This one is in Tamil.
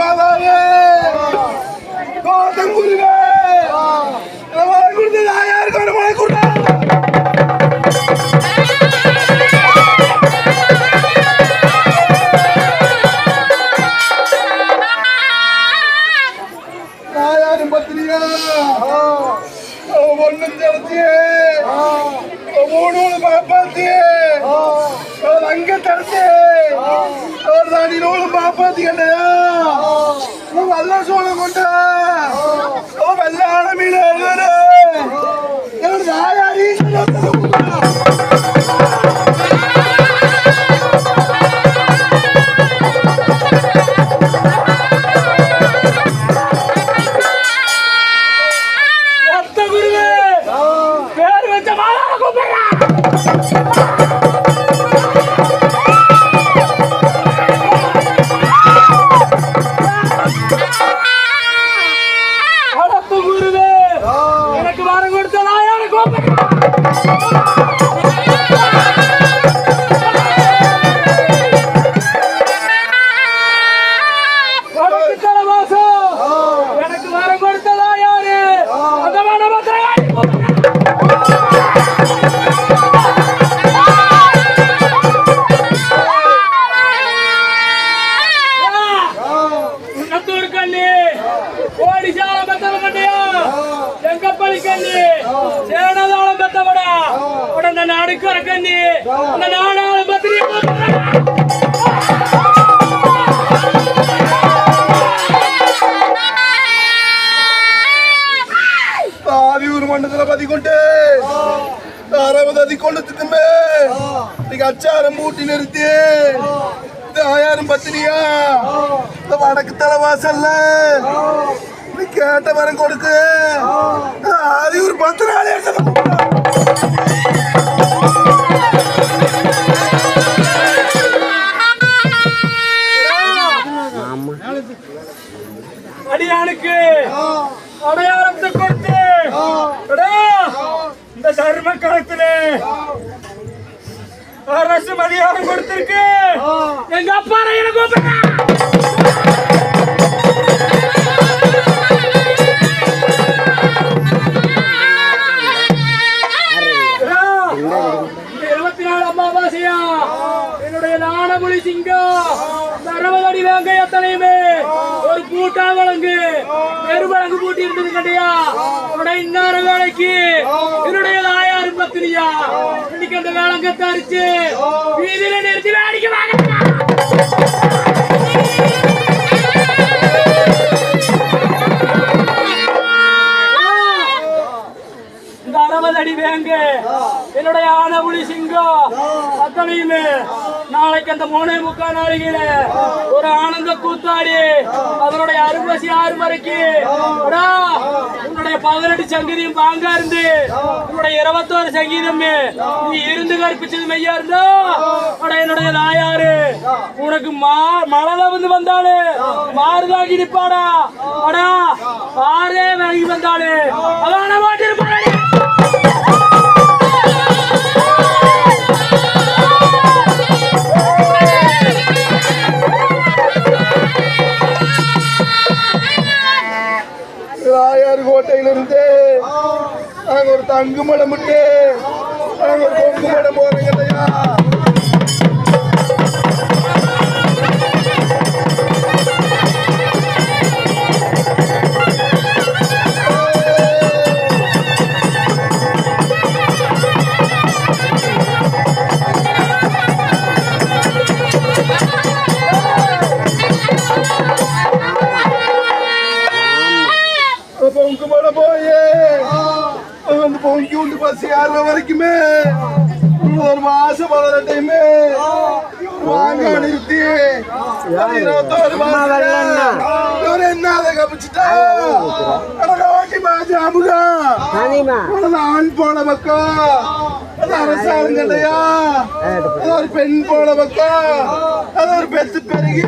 மாதாவே கோதம் குருவே மழை கொடுத்து யாருக்கு ஒரு மழை கொடுத்தா ஒன்னு தெரிஞ்சு மூணு மூணு பாப்பாத்தியா வல்ல சோழம் கொண்ட. வெள்ளான மீன் நாயாரி ரத்த குருவே. பேர் வச்ச Thank you. செங்கப்பள்ளி கண்ணி. சேனதாளம் பெத்தவடா. உடனே நடுக்கிற கண்ணி. அந்த நாடாளம் ஆதியூர் மண்டலத்துல பதிக்கொண்டு. அறுபது அதி கொண்டதுக்குமே நீங்க அச்சாரம் மூட்டி நிறுத்தி. இது ஆயிரம் பத்தினியா? இந்த வடக்கு தலைவாசல்ல. கேட்ட வரம் கொடுக்கு. ஆதியூர் பத்து நாள் எடுத்து அடியானுக்கு அடையாளத்தை கொடுத்து. இந்த தர்ம காலத்துல அரசு மதியானம் கொடுத்திருக்கு. எங்க அப்பா எனக்கு கூப்பிடுறா? அமாவாசையா? என்னுடைய நாணமொழி சிங்கம் சரவதடி வேங்க எத்தனையுமே ஒரு கூட்டா வழங்கு பெருவழங்கு பூட்டி இருந்தது கண்டியா? உன்னுடைய இன்னார வேலைக்கு? என்னுடைய தாயாரும் பத்திரியா இன்னைக்கு அந்த வேளங்கத்தை அரிச்சு வீதியில நிறுத்தி வேடிக்கை வாங்க என்னுடைய ஆனபுலி சிங்கம் அத்தனையுமே நாளைக்கு அந்த மூணே முக்கால் நாளையில ஒரு ஆனந்த கூத்தாடி அதனுடைய அறுபசி ஆறு மறைக்கு அடா, உன்னுடைய பதினெட்டு சங்கீதம் பாங்கா இருந்து உன்னுடைய இருபத்தோரு சங்கீதம் நீ இருந்து கற்பிச்சது மெய்யா இருந்தா என்னுடைய நாயாரு உனக்கு மா மழல வந்து வந்தாளு மாறுதாகி நிப்பாடா அடா ஆறே வாங்கி வந்தாளு அதான மாட்டிருப்பாடா ராயார் கோட்டையிலிருந்து. நாங்கள் ஒரு தங்கு மடம் விட்டு நாங்கள் ஒரு பொங்கு மடம் போறோங்க உண்டு பஸ் ஏறுற வரைக்குமே ஒரு மாசம் பதினெட்டையுமே வாங்க நிறுத்தி இருபத்தோரு மாசம். என்ன? கப்பிச்சுட்டா ஆண் போன பக்கம் அது அரசாங்கம் இல்லையா? அது ஒரு பெண் போன பக்கம் அது ஒரு பெத்து பெருகி